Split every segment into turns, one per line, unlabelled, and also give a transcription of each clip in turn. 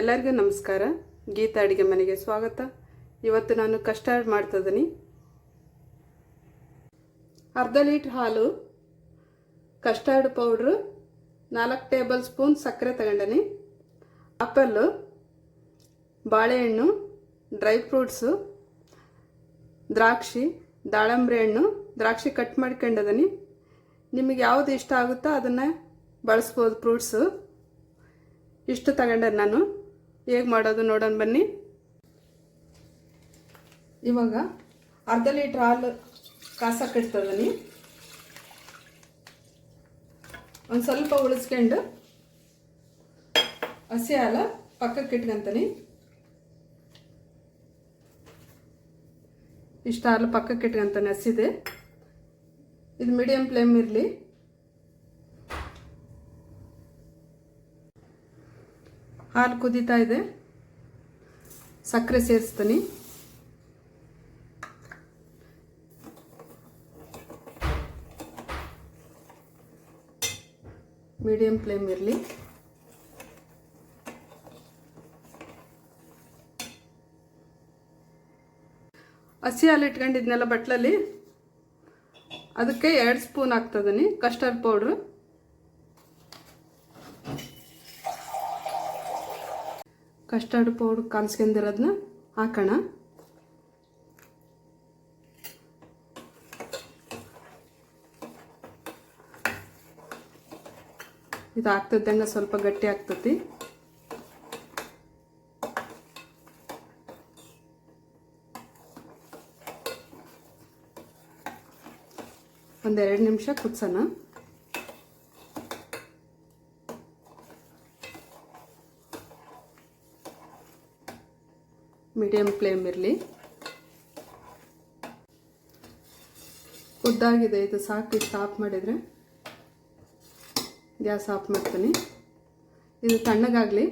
ಎಲ್ಲರಿಗೂ ನಮಸ್ಕಾರ. ಗೀತಾ ಅಡುಗೆ ಮನೆಗೆ ಸ್ವಾಗತ. ಇವತ್ತು ನಾನು ಕಸ್ಟರ್ಡ್ ಮಾಡ್ತಿದ್ದೀನಿ. ಅರ್ಧ ಲೀಟ್ರ್ ಹಾಲು, ಕಸ್ಟರ್ಡ್ ಪೌಡ್ರು, ನಾಲ್ಕು ಟೇಬಲ್ ಸ್ಪೂನ್ ಸಕ್ಕರೆ ತಗೊಂಡನಿ. ಆಪಲ್ಲು, ಬಾಳೆಹಣ್ಣು, ಡ್ರೈ ಫ್ರೂಟ್ಸು, ದ್ರಾಕ್ಷಿ, ದಾಳಂಬ್ರಿ ಹಣ್ಣು, ದ್ರಾಕ್ಷಿ ಕಟ್ ಮಾಡ್ಕೊಂಡಿದ್ದೀನಿ. ನಿಮಗೆ ಯಾವುದು ಇಷ್ಟ ಆಗುತ್ತೋ ಅದನ್ನು ಬಳಸ್ಬೋದು ಫ್ರೂಟ್ಸು. ಇಷ್ಟು ತಗೊಂಡೆ ನಾನು. ಹೇಗೆ ಮಾಡೋದು ನೋಡೋಣ ಬನ್ನಿ. ಇವಾಗ ಅರ್ಧ ಲೀಟ್ರ್ ಹಾಲು ಕಾಸಕ್ಕೆ ಇಡ್ತದನಿ ಒಂದು ಸ್ವಲ್ಪ ಉಳಿಸ್ಕೊಂಡು ಹಸಿ ಹಾಲ ಪಕ್ಕಕ್ಕೆ ಇಟ್ಕೊಂತೀನಿ. ಇಷ್ಟು ಹಾಲು ಪಕ್ಕಕ್ಕೆ ಇಟ್ಕೊಂತಾನೆ, ಹಸಿದೆ. ಇದು ಮೀಡಿಯಮ್ ಫ್ಲೇಮ್ ಇರಲಿ. ಹಾಲು ಕುದೀತಾ ಇದೆ. ಸಕ್ಕರೆ ಸೇರಿಸ್ತೀನಿ. ಮೀಡಿಯಮ್ ಫ್ಲೇಮ್ ಇರಲಿ. ಹಸಿ ಹಾಲು ಇಟ್ಕೊಂಡಿದ್ನೆಲ್ಲ ಬಟ್ಲಲ್ಲಿ? ಅದಕ್ಕೆ ಎರಡು ಸ್ಪೂನ್ ಹಾಕ್ತದೀನಿ ಕಸ್ಟರ್ಡ್ ಪೌಡ್ರು. ಕಸ್ಟರ್ಡ್ ಪೌಡ್ರ್ ಕಾಣಿಸ್ಕೊಂಡಿರೋದನ್ನ ಹಾಕೋಣ. ಇದು ಆಗ್ತದಂಗೆ ಸ್ವಲ್ಪ ಗಟ್ಟಿ ಆಗ್ತತಿ. ಒಂದೆರಡು ನಿಮಿಷ ಕುದಿಸೋಣ. ಮೀಡಿಯಮ್ ಫ್ಲೇಮ್ ಇರಲಿ. ಕುದ್ದಾಗಿದೆ ಇದು ಸಾಕು ಇಷ್ಟು ಆಫ್ ಮಾಡಿದರೆ ಗ್ಯಾಸ್ ಆಫ್ ಮಾಡ್ತೀನಿ. ಇದು ತಣ್ಣಗಾಗಲಿ.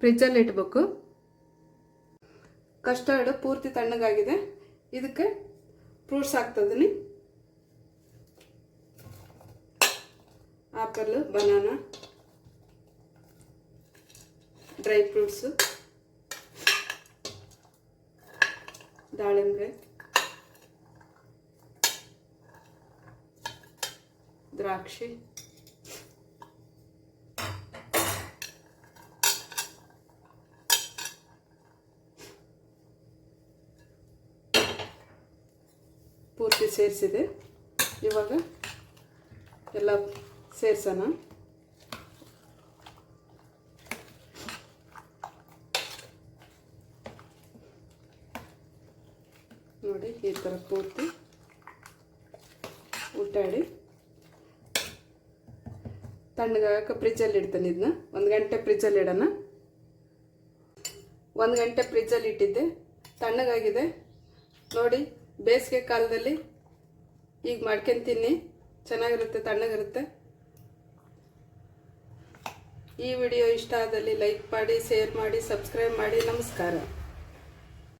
ಫ್ರಿಜ್ಜಲ್ಲಿ ಇಟ್ಬೇಕು ಕಸ್ಟರ್ಡ್ ಪೂರ್ತಿ ತಣ್ಣಗಾಗಿದೆ. ಇದಕ್ಕೆ ಫ್ರೂಟ್ಸ್ ಹಾಕ್ತದೀನಿ ಆಪಲ್ ಬನಾನಾ ಡ್ರೈ ಫ್ರೂಟ್ಸು ದಾಳಿಂಬೆ. ದ್ರಾಕ್ಷಿ. ಪೂರ್ತಿ ಸೇರಿಸಿದೆ. ಇವಾಗ ಎಲ್ಲ ಸೇರಿಸೋಣ. ನೋಡಿ, ಈ ಥರ ಪೂರ್ತಿ ಊಟಾಡಿ ತಣ್ಣಗಾಕ ಫ್ರಿಜ್ಜಲ್ಲಿ ಇಡ್ತಾನೆ ಇದನ್ನ. ಒಂದು ಗಂಟೆ ಫ್ರಿಜ್ಜಲ್ಲಿ ಇಡೋಣ. ಒಂದು ಗಂಟೆ ಫ್ರಿಜ್ಜಲ್ಲಿ ಇಟ್ಟಿದ್ದೆ. ತಣ್ಣಗಾಗಿದೆ. ನೋಡಿ, ಬೇಸಿಗೆ ಕಾಲದಲ್ಲಿ ಈಗ ತಿನ್ನಿ. ಚೆನ್ನಾಗಿರುತ್ತೆ, ತಣ್ಣಗಿರುತ್ತೆ. ಈ ವಿಡಿಯೋ ಇಷ್ಟ ಆದಲ್ಲಿ ಲೈಕ್ ಮಾಡಿ, ಶೇರ್ ಮಾಡಿ, ಸಬ್ಸ್ಕ್ರೈಬ್ ಮಾಡಿ. ನಮಸ್ಕಾರ.